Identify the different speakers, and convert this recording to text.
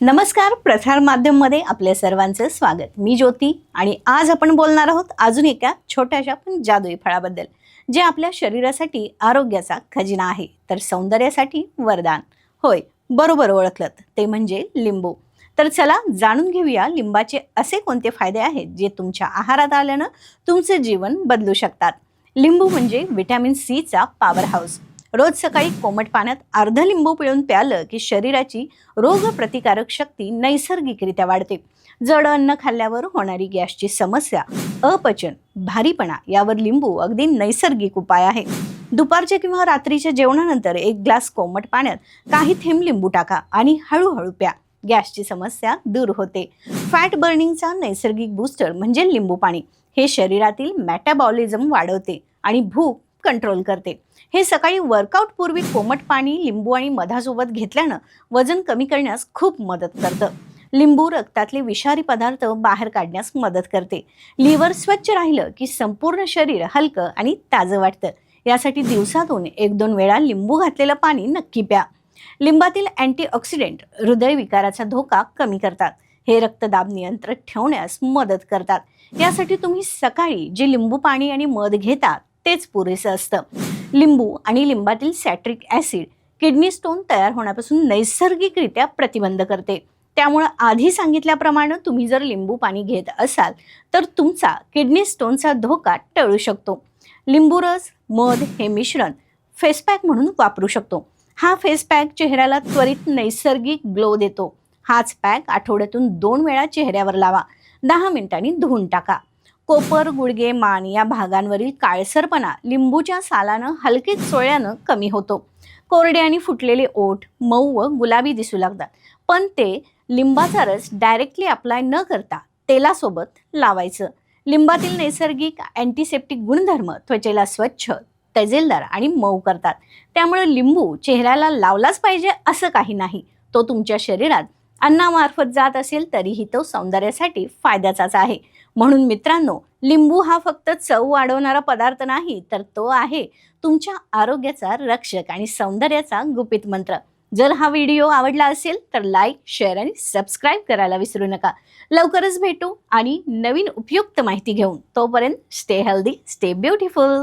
Speaker 1: नमस्कार प्रसार माध्यममध्ये आपल्या सर्वांचं स्वागत. मी ज्योती आणि आज आपण बोलणार आहोत अजून एका छोट्याशा पण जादुई फळाबद्दल जे आपल्या शरीरासाठी आरोग्याचा खजिना आहे. तर सौंदर्यासाठी वरदान. होय बरोबर ओळखलं ते म्हणजे लिंबू. तर चला जाणून घेऊया लिंबाचे असे कोणते फायदे आहेत जे तुमच्या आहारात आल्यानं तुमचे जीवन बदलू शकतात. लिंबू म्हणजे व्हिटॅमिन सीचा पॉवर हाऊस रोज सकाळी कोमट पाण्यात अर्ध लिंबू पिळून प्यालं की शरीराची रोगप्रतिकारक शक्ती नैसर्गिकरित्या वाढते. जड अन्न खाल्ल्यावर होणारी गॅसची समस्या अपचन भारीपणा यावर लिंबू अगदी नैसर्गिक उपाय आहे. दुपारच्या किंवा रात्रीच्या जेवणानंतर एक ग्लास कोमट पाण्यात काही थेंब लिंबू टाका आणि हळूहळू प्या. गॅसची समस्या दूर होते. फॅट बर्निंगचा नैसर्गिक बूस्टर म्हणजे लिंबू पाणी. हे शरीरातील मॅटाबॉलिझम वाढवते आणि भूक कंट्रोल करते. हे सकाळी वर्कआउट पूर्वी कोमट पाणी लिंबू आणि मधासोबत घेतल्यानं वजन कमी करण्यास खूप मदत करतं. लिंबू रक्तातले विषारी पदार्थ बाहेर काढण्यास मदत करते. लिव्हर स्वच्छ राहिलं की संपूर्ण शरीर हलकं आणि ताजं वाटतं. यासाठी दिवसातून एक दोन वेळा लिंबू घातलेलं पाणी नक्की प्या. लिंबातील अँटीऑक्सिडेंट हृदयविकाराचा धोका कमी करतात. हे रक्तदाब नियंत्रित ठेवण्यास मदत करतात. यासाठी तुम्ही सकाळी जे लिंबू पाणी आणि मध घेतात तेच पुरेसं असतं. लिंबू आणि लिंबातील सॅट्रिक ॲसिड किडनी स्टोन तयार होण्यापासून नैसर्गिकरित्या प्रतिबंध करते. त्यामुळं आधी सांगितल्याप्रमाणे तुम्ही जर लिंबू पाणी घेत असाल तर तुमचा किडनी स्टोनचा धोका टळू शकतो. लिंबू रस मध हे मिश्रण फेसपॅक म्हणून वापरू शकतो. हा फेस पॅक चेहऱ्याला त्वरित नैसर्गिक ग्लो देतो. हाच पॅक आठवड्यातून दोन वेळा चेहऱ्यावर लावा. दहा मिनिटांनी धुवून टाका. कोपर गुडगे मान या भागांवरील काळसरपणा लिंबूच्या सालानं हलकेच सोळ्यानं कमी होतो. कोरडे आणि फुटलेले ओठ मऊ व गुलाबी दिसू लागतात. पण ते लिंबाचा रस डायरेक्टली अप्लाय न करता तेलासोबत लावायचं. लिंबातील नैसर्गिक अँटीसेप्टिक गुणधर्म त्वचेला स्वच्छ तजेलदार आणि मऊ करतात. त्यामुळे लिंबू चेहऱ्याला लावलाच पाहिजे असं काही नाही. तो तुमच्या शरीरात अन्नामार्फत जात असेल तरीही तो सौंदर्यासाठी फायद्याचाच आहे. म्हणून मित्रांनो लिंबू हा फक्त चव वाढवणारा पदार्थ नाही तर तो आहे तुमच्या आरोग्याचा रक्षक आणि सौंदर्याचा गुपित मंत्र. जर हा व्हिडिओ आवडला असेल तर लाईक शेअर आणि सबस्क्राईब करायला विसरू नका. लवकरच भेटू आणि नवीन उपयुक्त माहिती घेऊन. तोपर्यंत स्टे हेल्दी स्टे ब्युटिफुल